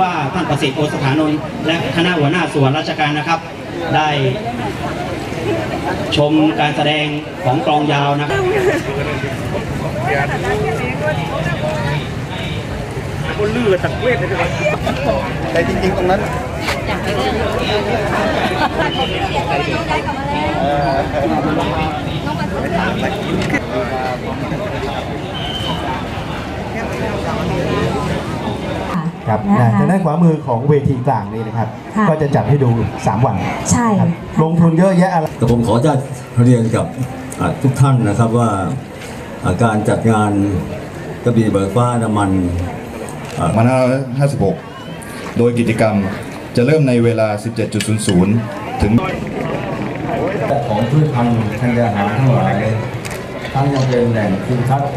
ว่าท่านประสิทธิ์โอสถานนท์และคณะหัวหน้าส่วนราชการนะครับ ได้ชมการแสดงของกลองยาวนะครับคนลือตักเวทเลยครับแต่จริงๆตรงนั้น ครับนะคะทางด้านขวามือของเวทีกลางนี้นะครับ ค่ะ ก็จะจัดให้ดู 3 วันใช่ครับลงทุนเยอะแยะอะไร แต่ผมขอจะเรียนกับอ่าทุกท่านนะครับว่าอ่าการจัดงานกระบี่เบิกฟ้าน้ำมันอ่า2556 โดยกิจกรรมจะเริ่มในเวลา 17.00 ถึง ของพืชพันธุ์ธัญญาหารทั้งหลายทั้งยังเป็นแหล่งคุณทรัพย์